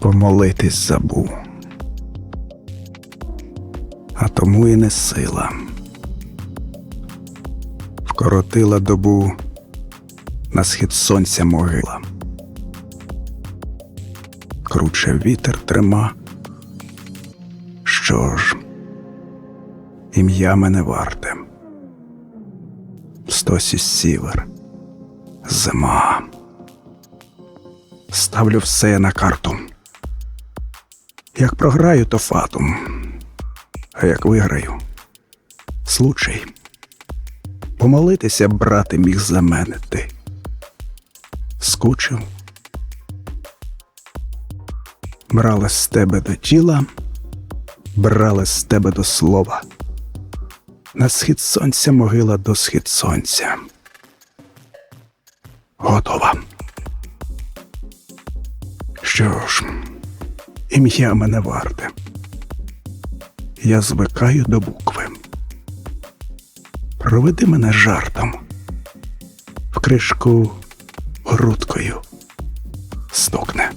помолитись забув. А тому і не сила. Вкоротила добу на схід сонця могила. Круче вітер трима. Що ж, ім'я мене варте. Стосі сівер, зима. Ставлю все на карту. Як програю, то фатум. А як виграю, случай. Помолитися, брате, міг за мене ти. Скучив. Брала з тебе до тіла, брала з тебе до слова. На схід сонця могила до схід сонця. Готова. Що ж, ім'я мене варте. Я звикаю до букви. Проведи мене жартом. В кришку грудкою стукне.